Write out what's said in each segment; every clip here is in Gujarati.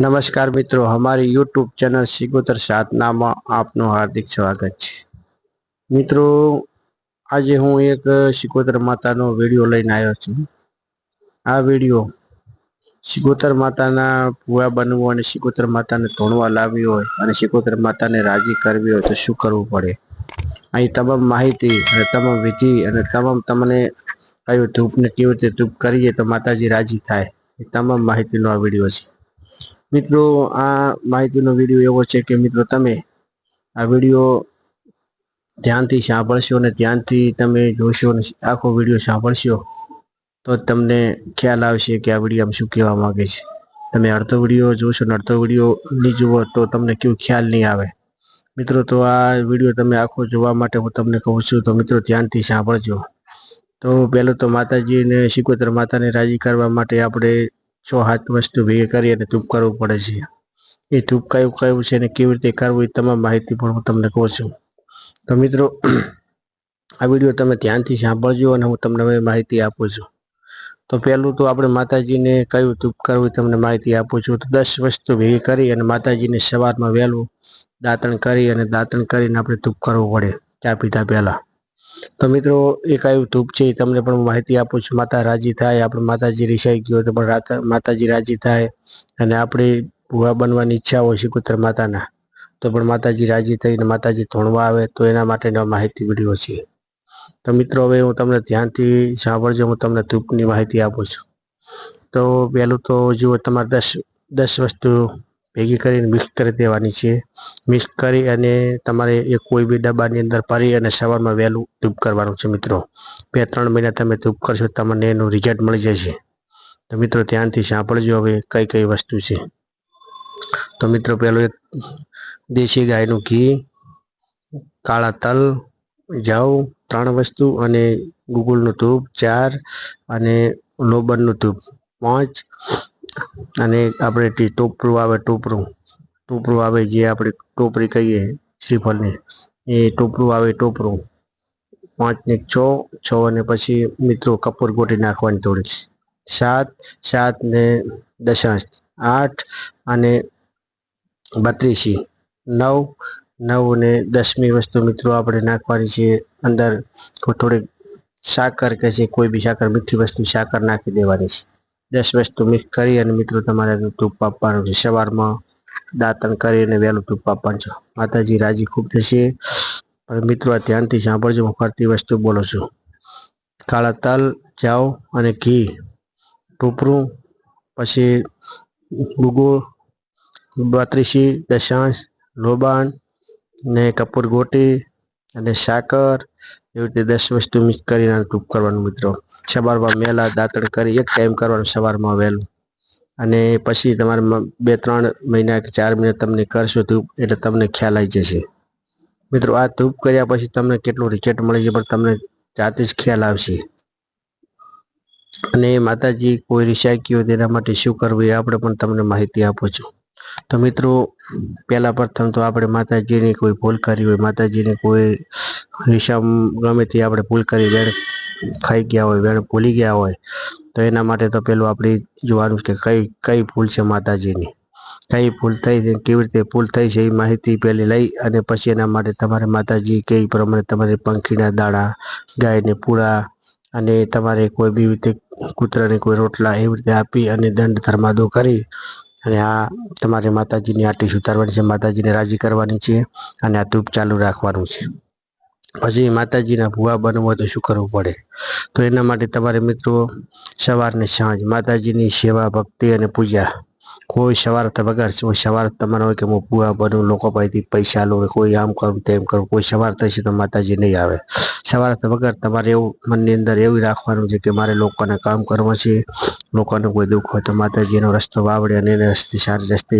નમસ્કાર મિત્રો, અમારી યુટ્યુબ ચેનલ સિગોતર સાધનામાં આપનું હાર્દિક સ્વાગત છે. મિત્રો, આજે હું એક સિગોતર માતાનો વીડિયો લઈને આવ્યો છું. આ વીડિયો સિગોતર માતાના ભૂવા બનવું અને સિગોતર માતાને ધોણવા લાવવી હોય અને સિગોતર માતાને રાજી કરવી હોય તો શું કરવું પડે? અહીં તમામ માહિતી અને તમામ વિધિ અને તમામ તમને કયું ધૂપને કેવી રીતે ધૂપ કરીએ તો માતાજી રાજી થાય. એ તમામ માહિતીનો આ વીડિયો છે. મિત્રો, આ માહિતીનો વીડિયો એવો છે કે મિત્રો તમે આ વીડિયો ધ્યાનથી સાંભળશો અને ધ્યાનથી તમે જોશો અને આખો વીડિયો સાંભળશો, તો તમને ખ્યાલ આવશે કે આ વીડિયો આમ શું કહેવા માગે છે. તમે અડધો વીડિયો જોશો ને અડધો વીડિયો નહીં જુઓ તો તમને કેવું ખ્યાલ નહીં આવે. મિત્રો, તો આ વીડિયો તમે આખો જોવા માટે હું તમને કહું છું, તો મિત્રો ધ્યાનથી સાંભળજો. તો પહેલું તો માતાજીને શિકોતર માતાને રાજી કરવા માટે આપણે છ હાથ વસ્તુ ભેગી કરી અને ધૂપ કરવું પડે છે. એ ધૂપ કયું કયું છે અને કેવી રીતે કરવું એ તમામ માહિતી પણ હું તમને કહું છું. તો મિત્રો, આ વીડિયો તમે ધ્યાનથી સાંભળજો અને હું તમને હવે માહિતી આપું છું. તો પહેલું તો આપણે માતાજીને કયું ધૂપ કરવું એ તમને માહિતી આપું છું. તો દસ વસ્તુ ભેગી કરી અને માતાજીને સવારમાં વહેલું દાંતણ કરી અને દાંતણ કરીને આપણે ધૂપ કરવું પડે. ચા પીધા પહેલાં. તો મિત્રો, એક આવ્યું ધૂપ છે તમને પણ માહિતી આપું છું. માતા રાજી થાય, આપણે માતાજી રિસાઈ ગયો તો પણ માતાજી રાજી થાય અને આપણી ભૂવા બનવાની ઈચ્છા હોય શિકોતર માતાના, તો પણ માતાજી રાજી થઈને માતાજી ધોણવા આવે તો એના માટેનો માહિતી વીડિયો છે. તો મિત્રો, હવે હું તમને ધ્યાનથી સાંભળજો, હું તમને ધૂપની માહિતી આપું છું. તો પહેલું તો જુઓ, તમારે દસ દસ વસ્તુ ભેગી કરીને મિક્સ કરી દેવાની છે. મિક્સ કરી અને તમારે એ કોઈ બી ડબ્બાની અંદર ભરી અને સવારમાં વહેલું ધૂપ કરવાનું છે મિત્રો. બે ત્રણ મહિના તમે ધૂપ કરશો તમને એનું રિઝલ્ટ મળી જશે. તો મિત્રો ધ્યાનથી સાંભળજો હવે કઈ કઈ વસ્તુ છે. તો મિત્રો પહેલું એક દેશી ગાયનું ઘી, કાળા તલ જાઉં ત્રણ વસ્તુ અને ગુગળનું ધૂપ ચાર અને લોબરનું ધૂપ પાંચ. અને આપણે ટોપરું આવે, ટોપરું. ટોપરું આવે જે આપણે ટોપરી કહીએ શ્રીફળની. એ ટોપરું આવે, ટોપરું. પાંચ ને છ છ અને પછી મિત્રો કપૂર ગોટી નાખવાની થોડીક. સાત સાત ને દશાંશ. આઠ અને બત્રીસી. નવ નવ ને દસમી વસ્તુ મિત્રો આપણે નાખવાની છે. અંદર થોડીક સાકર કે છે કોઈ બી સાકર, મીઠી વસ્તુ સાકર નાખી દેવાની છે. દસ વસ્તુ મિક્સ કરી અને મિત્રો તમારે ધૂપ આપવાનું છે સવારમાં દાંતણ કરી અને વહેલું ધૂપ આપવાનું છે માતાજી રાજી ખૂબ થશે. પણ મિત્રો આ ધ્યાનથી સાંભળજો, હું ફરતી વસ્તુ બોલું છું. કાળા તલ, જાવ અને ઘી. ટોપરું પછી ગુગોળ બત્રીસી, દશાંશ, લોબાણ ને કપૂર ગોટી અને સાકર એવી રીતે દસ વસ્તુ મિક્સ કરીને ટૂંક કરવાનું મિત્રો. સવારમાં મેલા દાંતણ કરી એક ટાઈમ કરવાનું સવારમાં વહેલું. અને પછી તમારે બે, ત્રણ મહિના કે ચાર મહિના તમને કરશો ધૂપ એટલે તમને ખ્યાલ આવી જશે. મિત્રો, આ ધૂપ કર્યા પછી તમને કેટલું રિઝલ્ટ મળે છે પણ તમને જાતે જ ખ્યાલ આવશે. અને માતાજી કોઈ રિસાઈ હોય તેના માટે શું કરવું એ આપણે પણ તમને માહિતી આપું છું. તો મિત્રો, પહેલા પ્રથમ તો આપણે માતાજીની કોઈ ભૂલ કરી હોય, માતાજીને કોઈ હિસાબ ગમે તે આપણે ભૂલ કરી વેણ ખાઈ ગયા હોય વેણ ભૂલી ગયા હોય, તો એના માટે તો પેલું આપણે જોવાનું કે કઈ કઈ ભૂલ છે માતાજીની? કઈ ભૂલ થઈ છે, કેવી રીતે ભૂલ થઈ છે, એ માહિતી પહેલી લઈ અને પછી એના માટે તમારે માતાજી કઈ પ્રમાણે તમારે પંખીના દાણા ગાયને પૂળા અને તમારે કોઈ બી રીતે કૂતરાને કોઈ રોટલા એવી રીતે આપી અને દંડ ધર્માદો કરી અને આ તમારે માતાજીની આટી સુધારવાની છે, માતાજીને રાજી કરવાની છે અને આ ધૂપ ચાલુ રાખવાનું છે. પછી માતાજીના ભૂવા બનવું હોય તો શું કરવું પડે? તો એના માટે તમારે મિત્રો સવારને સાંજ માતાજીની સેવા, ભક્તિ અને પૂજા. કોઈ સવાર વગર સવાર તમારો હોય કે હું ભૂવા બનું, લોકો પાસેથી પૈસા લો, કોઈ આમ કરું તેમ કરું, કોઈ સવાર થશે તો માતાજી નહીં આવે. સવાર વગર તમારે એવું મનની અંદર એવું રાખવાનું છે કે મારે લોકોને કામ કરવા છે. લોકોને કોઈ દુઃખ હોય તો માતાજીનો રસ્તો વાવડે અને એને રસ્તે સારી રસ્તે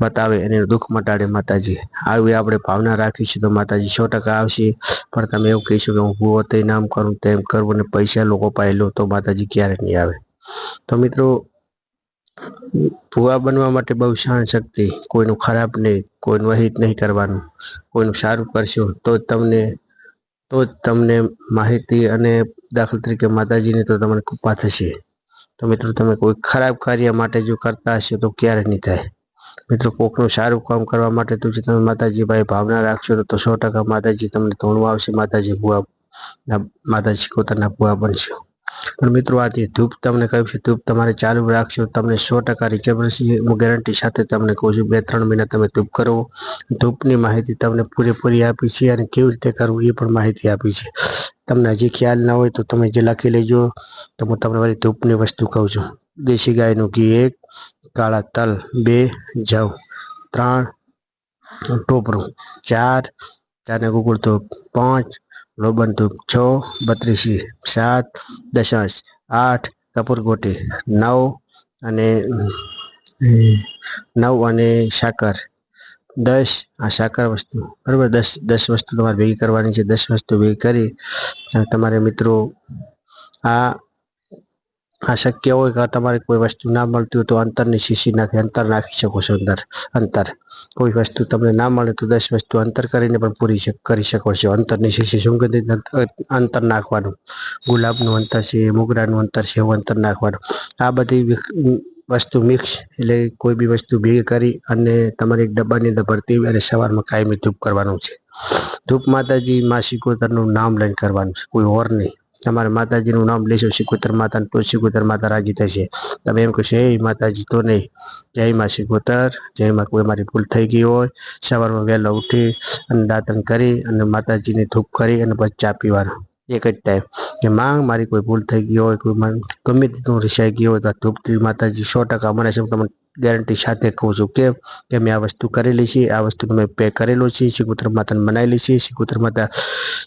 બતાવે અને દુઃખ મટાડે માતાજી. આવી આપણે ભાવના રાખીશું તો માતાજી સો ટકા આવશે. પણ તમે એવું કહીશું કે હું ભૂવો તે નામ કરું તેમ કરું અને પૈસા લોકો પાસે લો તો માતાજી ક્યારે નહીં આવે. તો મિત્રો, ભૂવા બનવા માટે બહુ સહન શક્તિ, કોઈનું ખરાબ નહીં, કોઈનું અહિત નહીં કરવાનું. કોઈનું સારું કરશો તો તમને તો જ તમને માહિતી અને દાખલા તરીકે માતાજીની તો તમને કૃપા થશે તો મિત્રો, તમે કોઈ ખરાબ કાર્ય માટે જો કરતા હશો તો ક્યારે નહીં થાય. મિત્રો, કોકનું સારું કામ કરવા માટે તો જે તમે માતાજી ભાઈ ભાવના રાખશો તો સો ટકા માતાજી તમને ધોણવા આવશે. માતાજી ભુવા, માતાજી પોતાના ભુવા બનશો. પણ મિત્રો આજે ધૂપ તમને કહ્યું છે, ધૂપ તમારે ચાલુ રાખશો તમને સો ટકા હું ગેરંટી સાથે તમને કહું છું, બે ત્રણ મહિના તમે ધૂપ કરો. ધૂપની માહિતી તમને પૂરેપૂરી આપી છે અને કેવી રીતે કરવું એ પણ માહિતી આપી છે. તમને હજી ખ્યાલ ના હોય તો તમે જે લખી લેજો. તો હું તમને વળી ધૂપની વસ્તુ કહું છું. દેશી ગાયનું ઘી એક, કાળા તલ બે, જવ ત્રણ, ટોપરું ચાર ચારને ગુગળ ધૂપ પાંચ લોબન ધૂપ છ, બત્રીસી, સાત, દશાંશ, આઠ, કપૂર ગોટી, નવ અને નવ અને સાકર. દસ, આ સાકર વસ્તુ, બરાબર, દસ દસ વસ્તુ તમારે ભેગી કરવાની છે. દસ વસ્તુ ભેગી કરી તમારે મિત્રો, આ આ શક્ય હોય કે તમારે કોઈ વસ્તુ ના મળતી હોય તો અંતરની શીશી નાખી, અંતર નાખી શકો છો અંદર, અંતર. કોઈ વસ્તુ તમને ના મળે તો દસ વસ્તુ અંતર કરીને પણ પૂરી કરી શકો છો. અંતરની શીશી સુગંધિત અંતર નાખવાનું. ગુલાબનું અંતર છે, મોગરાનું અંતર છે, એવું અંતર નાખવાનું. આ બધી વસ્તુ મિક્સ એટલે કોઈ બી વસ્તુ ભેગી કરી અને તમારે એક ડબ્બાની અંદર ભરતી અને સવારમાં કાયમી ધૂપ કરવાનું છે. ધૂપ માતાજી માસિકોતરનું નામ લઈને કરવાનું છે. કોઈ ઓર નહીં. તમારે માતાજીનું નામ લેશો શિકોતર માતા તો શિકોતર માતા રાજી થશે. તમે એમ કહેશો એ માતાજી, તો નહીં. જય માં શિકોતર જય માં કોઈ મારી ભૂલ થઈ ગઈ હોય. સવારમાં વહેલા ઉઠી અને દાંતન કરી અને માતાજીને ધૂપ કરી અને પછી ચા પીવાનું. એક જ ટાઈમ કે માંગ, મારી કોઈ ભૂલ થઈ ગઈ હોય, કોઈ ગમે તેનું રિસાઈ ગયો હોય તો ધૂપથી માતાજી સો ટકા મને શું તમને ગેરંટી સાથે કહું છું કેમ કે મેં આ વસ્તુ કરેલી છે, આ વસ્તુ મેં પે કરેલો છે શિકોત્ર માતાને મનાયેલી છે શિકોત્ર માતા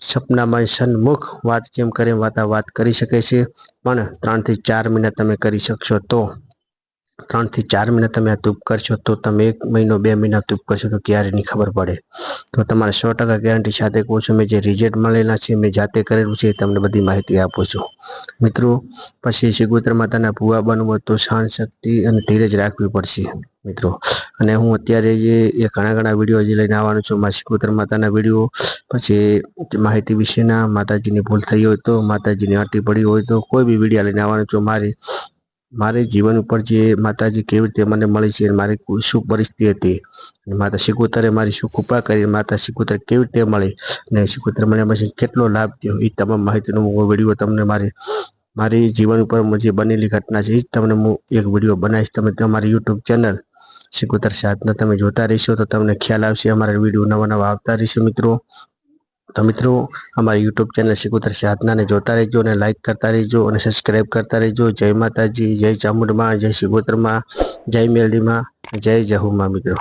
સપનામાં સન્મુખ વાત જેમ કરે, વાતા વાત કરી શકે છે, પણ ત્રણથી ચાર મહિના તમે કરી શકશો તો ત્રણથી ચાર મહિના તમે આ ધૂપ કરશો તો તમે એક મહિનો, બે મહિના ધૂપ કરશો તો ક્યારે નહીં ખબર પડે? તો તમારે સો ટકા ગેરંટી સાથે કહું છું, મેં જે રિઝલ્ટ મળેલા છે, મેં જાતે કરેલું છે તમને બધી માહિતી આપું છું. મિત્રો, પછી શિગોત્ર માતાના ભૂવા બનવું તો સહન શક્તિ અને ધીરજ રાખવી પડશે, મિત્રો. અને હું અત્યારે જે એ ઘણા ઘણા વીડિયો જે લઈને આવવાનો છું મા શિકોતર માતાના વીડિયો. પછી માહિતી વિશેના માતાજીની ભૂલ થઈ હોય તો માતાજીની અટી પડી હોય તો કોઈ બી વીડિયો લઈને આવવાનો છું, મારી મારે જીવન ઉપર જે માતાજી કેવી રીતે મને મળી છે, મારી શું પરિસ્થિતિ હતી. માતા શિકોતરે મારી શું કૃપા કરી, માતા શિકોતર કેવી રીતે મળી? અને શિકોતર મને પછી કેટલો લાભ થયો? એ તમામ માહિતીનો હું વીડિયો તમને મારી મારી જીવન ઉપર જે બનેલી ઘટના છે એ જ તમને હું એક વીડિયો બનાવીશ. તમે તમારી યુટ્યુબ ચેનલ શિકોતર સાધના તમે જોતા રહેશો તો તમને ખ્યાલ આવશે, અમારા વીડિયો નવા નવા આવતા રહેશે મિત્રો. તો મિત્રો, અમારી યુટ્યુબ ચેનલ શિકોતર સાધનાને જોતા રહેજો અને લાઇક કરતા રહેજો અને સબસ્ક્રાઈબ કરતા રહેજો. જય માતાજી, જય ચામુંડમાં, જય શિકોતરમાં જય મેલડીમાં જય જહુમાં મિત્રો.